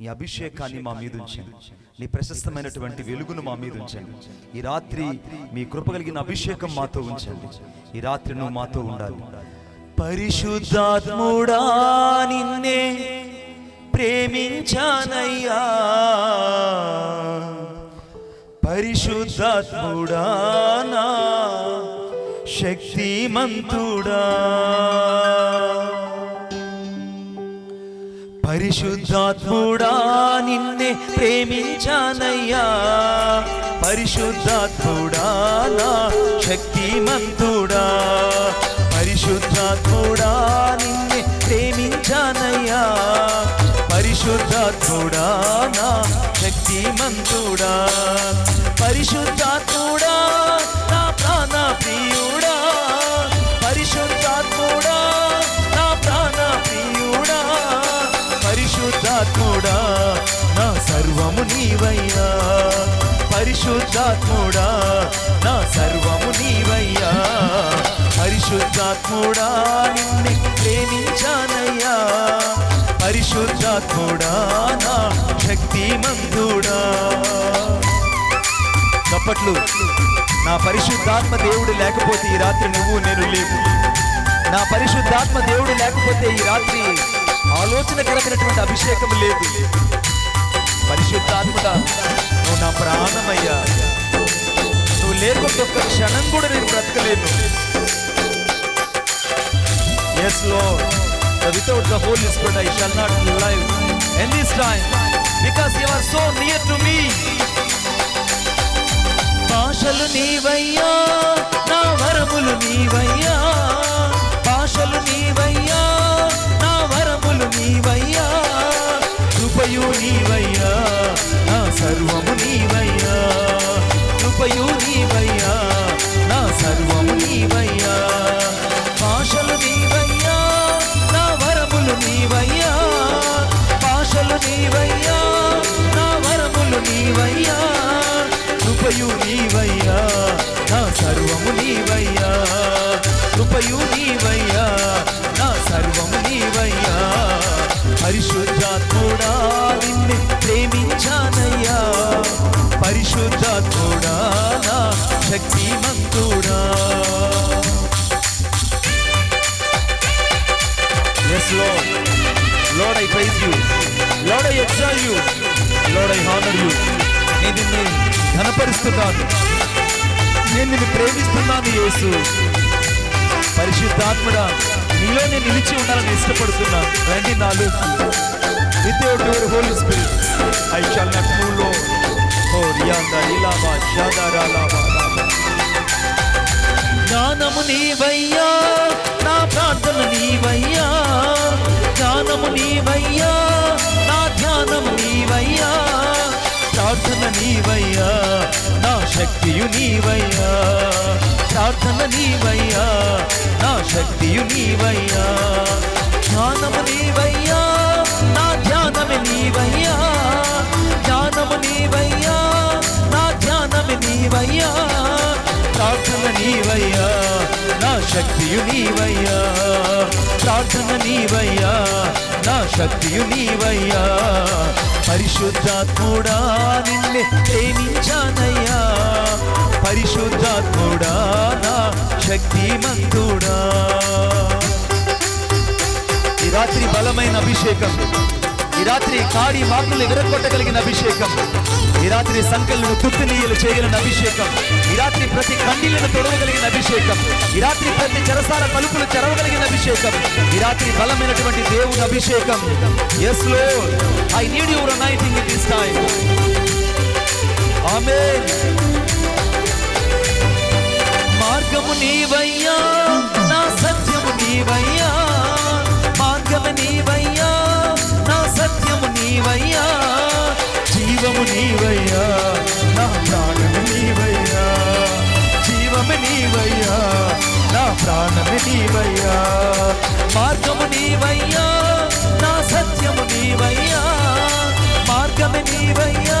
నీ అభిషేకాన్ని మా మీద ఉంచండి. నీ ప్రశస్తమైనటువంటి వెలుగును మా మీద ఉంచండి. ఈ రాత్రి మీ కృప కలిగిన అభిషేకం మాతో ఉంచండి. ఈ రాత్రి నువ్వు మాతో ఉండాలి. పరిశుద్ధాత్ముడా నిన్నే ప్రేమించానయ్యా. పరిశుద్ధాత్ముడా నా శక్తిమంతుడా. పరిశుద్ధాత్ముడా నిన్నే ప్రేమించానయ్యా పరిశుద్ధాత్ముడా నా శక్తిమంతుడా పరిశుద్ధాత్ముడా నిన్నే ప్రేమించానయ్యా పరిశుద్ధాత్ముడా నా శక్తిమంతుడా పరిశుద్ధాత్ముడా సర్వము నీవయ్యా. పరిశుద్ధాత్ముడా నా సర్వము నీవయ్యా. పరిశుద్ధాత్ముడా నిన్ను ప్రేమించానయ్యా. పరిశుద్ధాత్ముడా నా శక్తిమంతుడా. చప్పట్లు. నా పరిశుద్ధాత్మ దేవుడు లేకపోతే ఈ రాత్రి నువ్వు నేను లేవు నా పరిశుద్ధాత్మ దేవుడు లేకపోతే ఈ రాత్రి ఆలోచనకరమైనటువంటి అభిషేకం లేదు. పరిశుద్ధాత్మగా నువ్వు నా ప్రాణమయ్యా. నువ్వు లేకుంటే ఒక్క క్షణం కూడా నేను బ్రతకలేను yes Lord without the whole spirit I shall not live in this time because you are so near to me భాషలు నీవయ్యా నా వరములు నీవయ్యా కృపయు నీవయ్యా నా సర్వం నీవయ్యా పరిశుద్ధాత్ముడా నిన్ను ప్రేమించానయ్యా పరిశుద్ధాత్ముడా నా శక్తిమంతుడా yes Lord. Lord, I praise you. Lord, I exalt you. Lord, I honor you. నేను నిన్ను ఘనపరుస్తున్నాను నేను నిన్ను ప్రేమిస్తున్నాను యేసు పరిశుద్ధాత్ముడా నీలో నేను నిలిచి ఉండాలని ఇష్టపడుతున్నాను రండి నాలో without your whole spirit I shall not మూవ్లో ఓ రియాందా ఇలాబా షాదారా లాబా లాబా జ్ఞానము నీవయ్యా నా ప్రార్థన నీవయ్యా. జ్ఞానము నీవయ్యా నా ధ్యానము నీవయ్యా. ప్రార్థన నీవయ్యా నా శక్తియు నీవయ్యా. ప్రార్థన నీవయ్యా. నా శక్తియు నీవయ్యా. జ్ఞానము నీవయ్యా. నా ధ్యానమే నీవయ్యా. జ్ఞానము నీవయ్యా. నా ధ్యానమే నీవయ్యా. ప్రార్థన నీవయ్యా. నా శక్తియు నీవయ్యా. ప్రార్థన నీవయ్యా. నా శక్తియు నీవయ్యా. పరిశుద్ధాత్ముడా నిన్నే ప్రేమించానయ్యా. పరిశుద్ధాత్ముడా నా శక్తిమంతుడా. ఈ రాత్రి బలమైన అభిషేకం. ఈ రాత్రి కాడి మాటలు ఎగరగొట్టగలిగిన అభిషేకం. ఈ రాత్రి సంకలను తుత్తునీయలు చేయగలిగిన అభిషేకం. ఈ రాత్రి ప్రతి కండిలను తొడవగలిగిన అభిషేకం. ఈ రాత్రి ప్రతి చెరసాల పలుపులు చెరవగలిగిన అభిషేకం. ఈ రాత్రి బలమైనటువంటి దేవుని అభిషేకం. Yes Lord I need your might in this time ఆమె నీవయ్యా నా సత్యము నీవయ్యా మార్గము నీవయ్యా నా సత్యము నీవయ్యా జీవము నీవయ్యా నా ప్రాణము నీవయ్యా జీవము నీవయ్యా నా ప్రాణము నీవయ్యా మార్గము నీవయ్యా నా సత్యము నీవయ్యా మార్గము నీవయ్యా.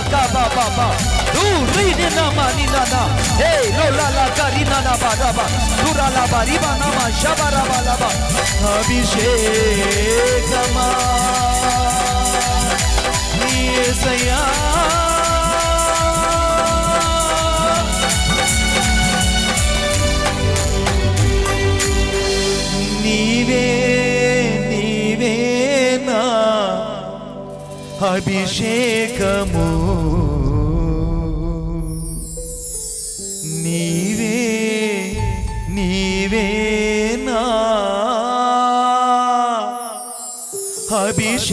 షాండా గా బా బా బా ఊ రీ ని నా మా ని నా నా హే లో లా లా గా రి నా నా బా రా బా దు రా లా బా రి బా నా మా షా బా రా బా లా బా అభిషేకమా యేసయ్యా అభిషేకము. నీవే నీవే నా అభిషేకము.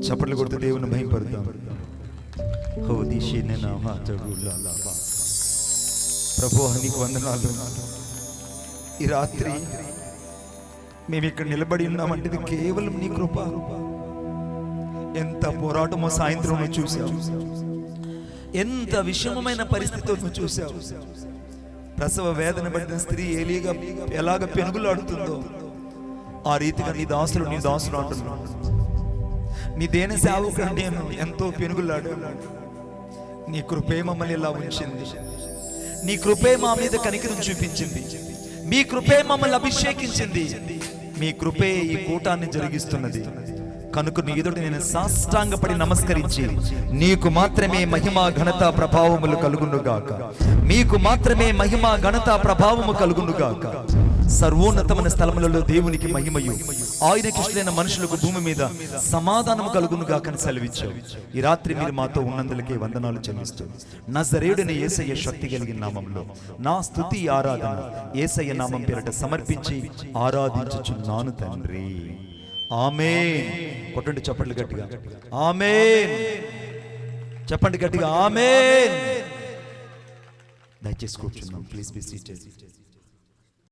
చప్పట్లు కొడుతూ దేవుని భయపడతాం. హో నా మాతడు ప్రభు నీకు వందనాలు. ఈ రాత్రి మేము ఇక్కడ నిలబడి ఉన్నామంటే ఇది కేవలం నీ కృప. ఎంత పోరాటమో సాయంత్రం నువ్వు చూసావు. ఎంత విషమమైన పరిస్థితితో నువ్వు చూసావు. ప్రసవ వేదన పడిన స్త్రీ ఏలీగా ఎలాగ పెనుగులాడుతుందో ఆ రీతిగా నీ దాసులు నీ దాసులు అంటున్నాడు నీ దేని సేవకుడు నేను ఎంతో పెనుగులాడు నీ కృపే మమ్మల్ని ఇలా ఉంచింది. నీ కృపే మా మీద కనికరం చూపించింది. మీ కృపే మమ్మల్ని అభిషేకించింది. మీ కృపే ఈ కూటాన్ని జరిగిస్తున్నది. కనుక నీ ఎదుటి నేను సాష్టాంగపడి నమస్కరించి నీకు మాత్రమే మహిమ ఘనత ప్రభావములు కలుగునుగాక. మీకు మాత్రమే మహిమ ఘనత ప్రభావము కలుగునుగాక. సర్వోన్నతమైన స్థలములలో దేవునికి మహిమయు. ఆయనకిష్టమైన మనుషులకు భూమి మీద సమాధానము కలుగునుగాక అని సెలవిచ్చావు. ఈ రాత్రి మీరు మాతో ఉన్నందులకే వందనాలు చెల్లిస్తూ నజరేయుడిని ఏసయ్య శక్తి కలిగిన నామంలో నా స్తుతి ఆరాధన ఏసయ్య నామం పేరట సమర్పించి ఆరాధించుచున్నాను తండ్రి. ఆమె కొట్టండి చెప్పండి గట్టిగా. ఆమె చెప్పండి గట్టిగా ఆమె దయచేసి కూర్చున్నాం. Please be seated.